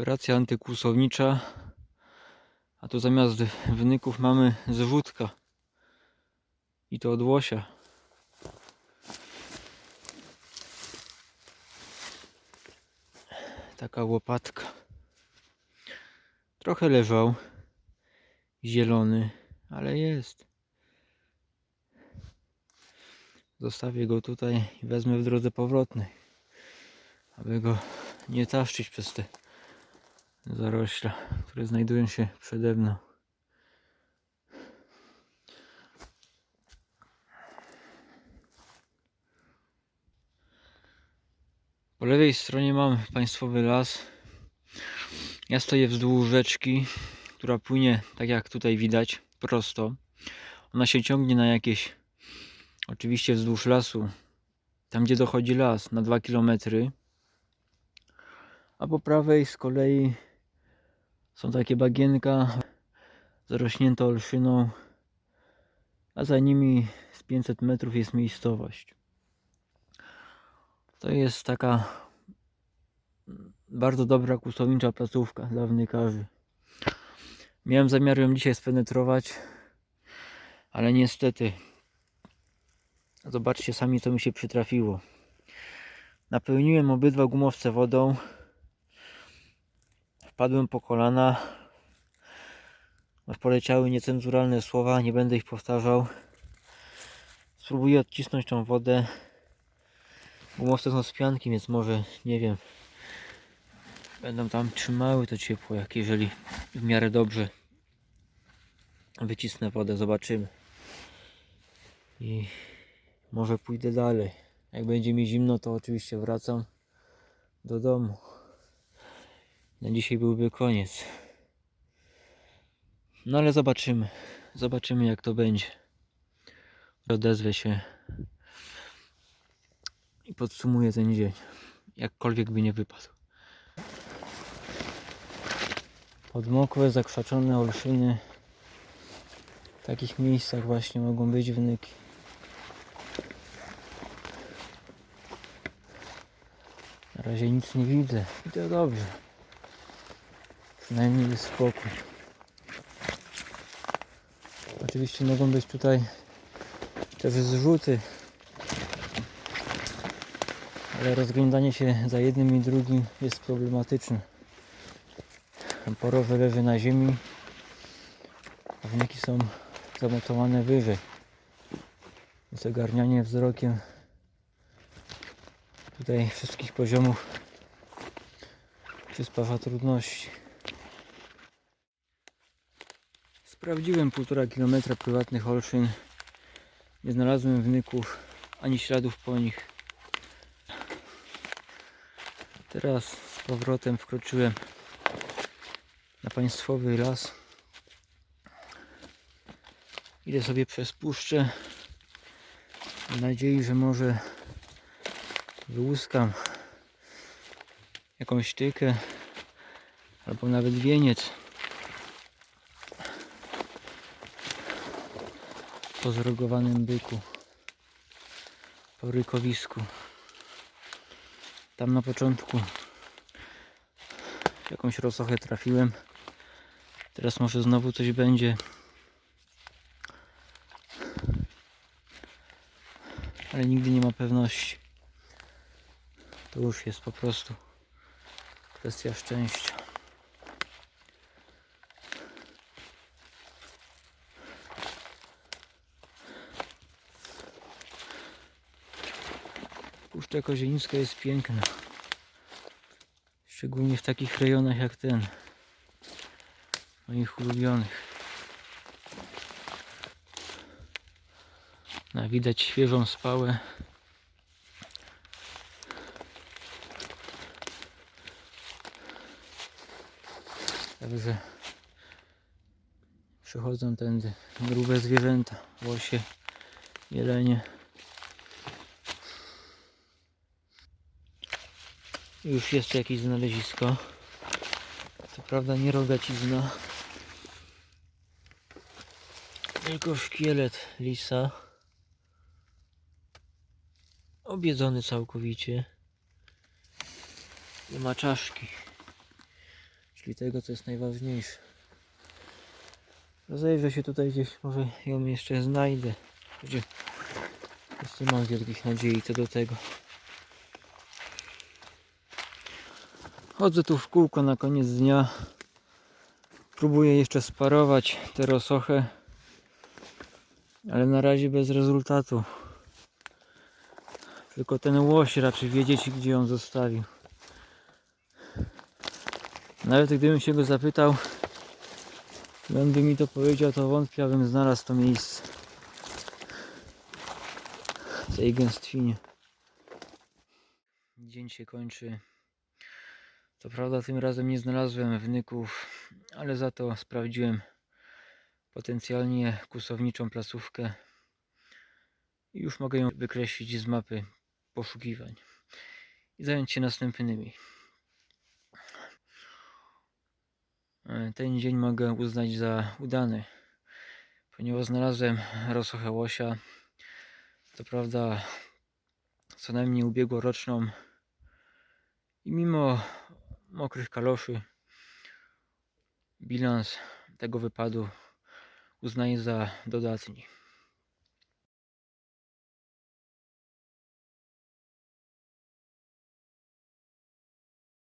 Operacja antykłusownicza. A tu zamiast wynyków mamy zwódka. I to od łosia. Taka łopatka. Trochę leżał. Zielony, ale jest. Zostawię go tutaj i wezmę w drodze powrotnej. Aby go nie taszczyć przez te zarośla, które znajdują się przede mną. Po lewej stronie mam państwowy las. Ja stoję wzdłuż rzeczki, która płynie, tak jak tutaj widać, prosto. Ona się ciągnie na jakieś, oczywiście wzdłuż lasu, tam gdzie dochodzi las, na 2 kilometry. A po prawej z kolei są takie bagienka zarośnięte olszyną, a za nimi z 500 metrów jest miejscowość. To jest taka bardzo dobra kustownicza placówka dla wnykarzy. Miałem zamiar ją dzisiaj spenetrować, ale niestety zobaczcie sami co mi się przytrafiło. Napełniłem obydwa gumowce wodą. Wpadłem po kolana. Aż poleciały niecenzuralne słowa, nie będę ich powtarzał. Spróbuję odcisnąć tą wodę. Gumowce są z pianki, więc może, nie wiem, będą tam trzymały to ciepło, jak jeżeli w miarę dobrze wycisnę wodę, zobaczymy. I może pójdę dalej. Jak będzie mi zimno, to oczywiście wracam do domu. Na dzisiaj byłby koniec. No ale zobaczymy. Zobaczymy jak to będzie. Odezwę się i podsumuję ten dzień. Jakkolwiek by nie wypadł. Podmokłe, zakrzaczone olszyny. W takich miejscach właśnie mogą być wnyki. Na razie nic nie widzę i to dobrze. Przynajmniej jest spokój. Oczywiście mogą być tutaj też zrzuty. Ale rozglądanie się za jednym i drugim jest problematyczne. Porowy leży na ziemi, a wniki są zamocowane wyżej. Więc ogarnianie wzrokiem tutaj wszystkich poziomów przysparza trudności. Sprawdziłem 1,5 km prywatnych olszyn. Nie znalazłem wnyków ani śladów po nich. Teraz z powrotem wkroczyłem na państwowy las. Idę sobie przez puszczę w nadziei, że może wyłuskam jakąś tykę albo nawet wieniec po zrogowanym byku po rykowisku tam na początku jakąś rosochę trafiłem. Teraz może znowu coś będzie. Ale nigdy nie ma pewności. To już jest po prostu kwestia szczęścia. Puszcza Kozienicka jest piękna. Szczególnie w takich rejonach jak ten. Moich ulubionych. Na widać świeżą spałę. Także przychodzą tędy grube zwierzęta, łosie, jelenie. Już jest jakieś znalezisko. Co prawda nie rogacizna, tylko szkielet lisa. Obiedzony całkowicie. Nie ma czaszki. czyli tego, co jest najważniejsze. Rozejrzę się tutaj gdzieś, może ją jeszcze znajdę. Nie mam wielkich nadziei co do tego. Chodzę tu w kółko na koniec dnia. Próbuję jeszcze sparować tę rosochę, ale na razie bez rezultatu. Tylko ten łoś raczy wiedzieć, gdzie ją zostawił. Nawet gdybym się go zapytał, on by mi to powiedział, to wątpię, abym znalazł to miejsce. W tej gęstwinie. Dzień się kończy. To prawda, tym razem nie znalazłem wnyków, ale za to sprawdziłem potencjalnie kłusowniczą placówkę i już mogę ją wykreślić z mapy poszukiwań i zająć się następnymi. E, Ten dzień mogę uznać za udany, ponieważ znalazłem rosochę łosia. To prawda, co najmniej ubiegłoroczną i mimo mokrych kaloszy bilans tego wypadu uznaję za dodatni.